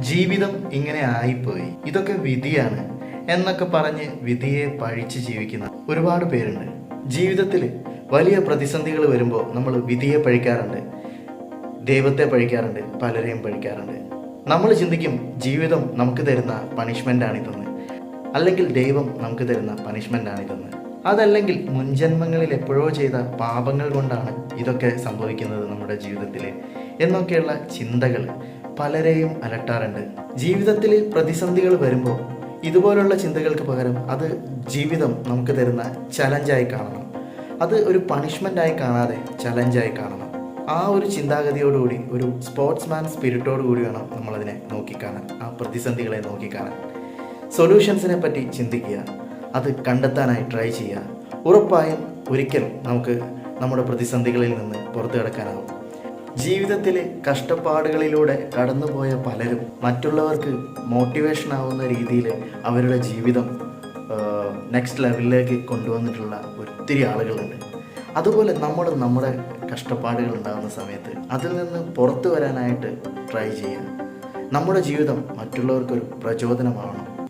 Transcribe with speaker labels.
Speaker 1: ജീവിതം ഇങ്ങനെ ആയിപ്പോയി. ഇതൊക്കെ വിധിയാണ് എന്നൊക്കെ പറഞ്ഞ് വിധിയെ പഴിച്ച് ജീവിക്കുന്ന ഒരുപാട് പേരുണ്ട്. ജീവിതത്തിൽ വലിയ പ്രതിസന്ധികൾ വരുമ്പോൾ നമ്മൾ വിധിയെ പഴിക്കാറുണ്ട്. ദൈവത്തെ പഴിക്കാറുണ്ട്. പലരെയും പഴിക്കാറുണ്ട്. നമ്മൾ ചിന്തിക്കും ജീവിതം നമുക്ക് തരുന്ന പണിഷ്മെന്റ് ആണിതെന്ന് അല്ലെങ്കിൽ ദൈവം നമുക്ക് തരുന്ന പണിഷ്മെന്റ് ആണിതെന്ന് അതല്ലെങ്കിൽ മുൻജന്മങ്ങളിൽ എപ്പോഴോ ചെയ്ത പാപങ്ങൾ കൊണ്ടാണ് ഇതൊക്കെ സംഭവിക്കുന്നത് നമ്മുടെ ജീവിതത്തിൽ എന്നൊക്കെയുള്ള ചിന്തകൾ പലരെയും അലട്ടാറുണ്ട്. ജീവിതത്തിൽ പ്രതിസന്ധികൾ വരുമ്പോൾ ഇതുപോലുള്ള ചിന്തകൾക്ക് പകരം അത് ജീവിതം നമുക്ക് തരുന്ന ചലഞ്ചായി കാണണം. അത് ഒരു പണിഷ്മെന്റായി കാണാതെ ചലഞ്ചായി കാണണം. ആ ഒരു ചിന്താഗതിയോടുകൂടി ഒരു സ്പോർട്സ്മാൻ സ്പിരിറ്റോട് കൂടി വേണം നമ്മളതിനെ നോക്കിക്കാണാൻ ആ പ്രതിസന്ധികളെ നോക്കിക്കാണാൻ. സൊല്യൂഷൻസിനെ പറ്റി ചിന്തിക്കുക അത് കണ്ടെത്താനായി ട്രൈ ചെയ്യുക. ഉറപ്പായും ഒരിക്കൽ നമുക്ക് നമ്മുടെ പ്രതിസന്ധികളിൽ നിന്ന് പുറത്തു കിടക്കാനാവും. ജീവിതത്തിൽ കഷ്ടപ്പാടുകളിലൂടെ കടന്നുപോയ പലരും മറ്റുള്ളവർക്ക് മോട്ടിവേഷൻ ആവുന്ന രീതിയിൽ അവരുടെ ജീവിതം നെക്സ്റ്റ് ലെവലിലേക്ക് കൊണ്ടുവന്നിട്ടുള്ള ഒത്തിരി ആളുകളുണ്ട്. അതുപോലെ നമ്മൾ നമ്മുടെ കഷ്ടപ്പാടുകൾ ഉണ്ടാകുന്ന സമയത്ത് അതിൽ നിന്ന് പുറത്തു വരാനായിട്ട് ട്രൈ ചെയ്യുക നമ്മുടെ ജീവിതം മറ്റുള്ളവർക്കൊരു പ്രചോദനമാവണം.